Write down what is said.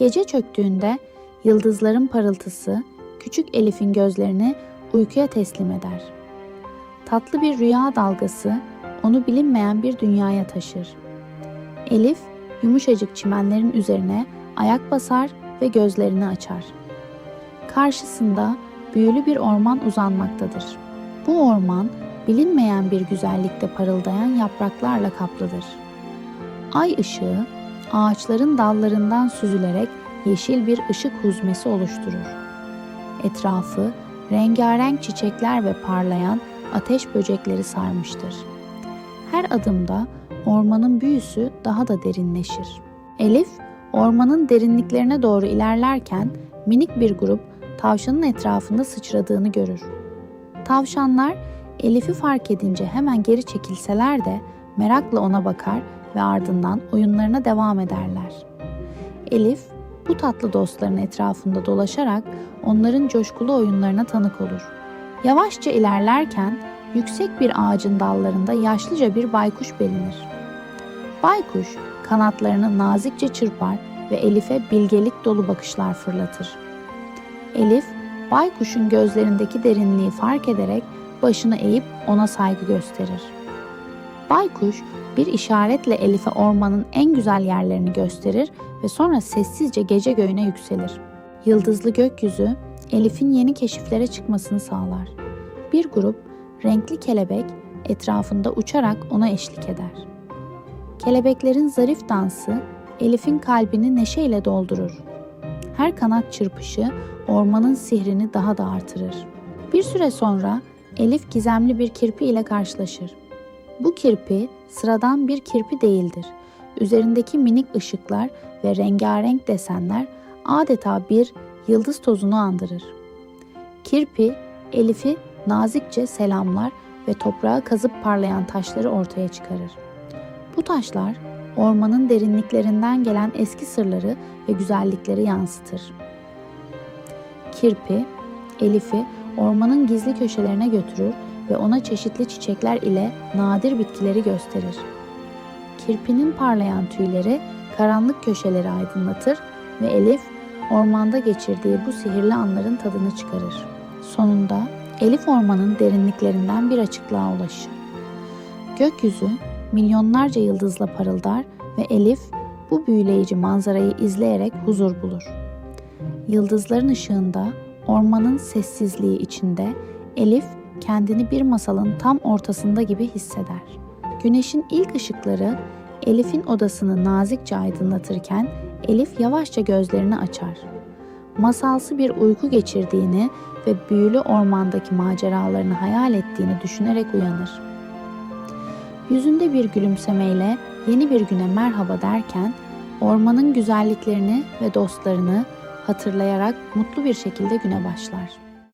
Gece çöktüğünde yıldızların parıltısı küçük Elif'in gözlerini uykuya teslim eder. Tatlı bir rüya dalgası onu bilinmeyen bir dünyaya taşır. Elif yumuşacık çimenlerin üzerine ayak basar ve gözlerini açar. Karşısında büyülü bir orman uzanmaktadır. Bu orman bilinmeyen bir güzellikte parıldayan yapraklarla kaplıdır. Ay ışığı ağaçların dallarından süzülerek yeşil bir ışık huzmesi oluşturur. Etrafı rengarenk çiçekler ve parlayan ateş böcekleri sarmıştır. Her adımda ormanın büyüsü daha da derinleşir. Elif, ormanın derinliklerine doğru ilerlerken minik bir grup tavşanın etrafında sıçradığını görür. Tavşanlar Elif'i fark edince hemen geri çekilseler de merakla ona bakar ve ardından oyunlarına devam ederler. Elif bu tatlı dostların etrafında dolaşarak onların coşkulu oyunlarına tanık olur. Yavaşça ilerlerken yüksek bir ağacın dallarında yaşlıca bir baykuş belinir. Baykuş kanatlarını nazikçe çırpar ve Elif'e bilgelik dolu bakışlar fırlatır. Elif, baykuşun gözlerindeki derinliği fark ederek başını eğip ona saygı gösterir. Baykuş bir işaretle Elif'e ormanın en güzel yerlerini gösterir ve sonra sessizce gece göğüne yükselir. Yıldızlı gökyüzü Elif'in yeni keşiflere çıkmasını sağlar. Bir grup renkli kelebek etrafında uçarak ona eşlik eder. Kelebeklerin zarif dansı Elif'in kalbini neşeyle doldurur. Her kanat çırpışı ormanın sihrini daha da artırır. Bir süre sonra Elif gizemli bir kirpi ile karşılaşır. Bu kirpi sıradan bir kirpi değildir. Üzerindeki minik ışıklar ve rengarenk desenler adeta bir yıldız tozunu andırır. Kirpi Elif'i nazikçe selamlar ve toprağa kazıp parlayan taşları ortaya çıkarır. Bu taşlar ormanın derinliklerinden gelen eski sırları ve güzellikleri yansıtır. Kirpi Elif'i ormanın gizli köşelerine götürür ve ona çeşitli çiçekler ile nadir bitkileri gösterir. Kirpinin parlayan tüyleri karanlık köşeleri aydınlatır ve Elif ormanda geçirdiği bu sihirli anların tadını çıkarır. Sonunda Elif ormanın derinliklerinden bir açıklığa ulaşır. Gökyüzü milyonlarca yıldızla parıldar ve Elif bu büyüleyici manzarayı izleyerek huzur bulur. Yıldızların ışığında, ormanın sessizliği içinde Elif kendini bir masalın tam ortasında gibi hisseder. Güneşin ilk ışıkları Elif'in odasını nazikçe aydınlatırken Elif yavaşça gözlerini açar. Masalsı bir uyku geçirdiğini ve büyülü ormandaki maceralarını hayal ettiğini düşünerek uyanır. Yüzünde bir gülümsemeyle yeni bir güne merhaba derken ormanın güzelliklerini ve dostlarını hatırlayarak mutlu bir şekilde güne başlar.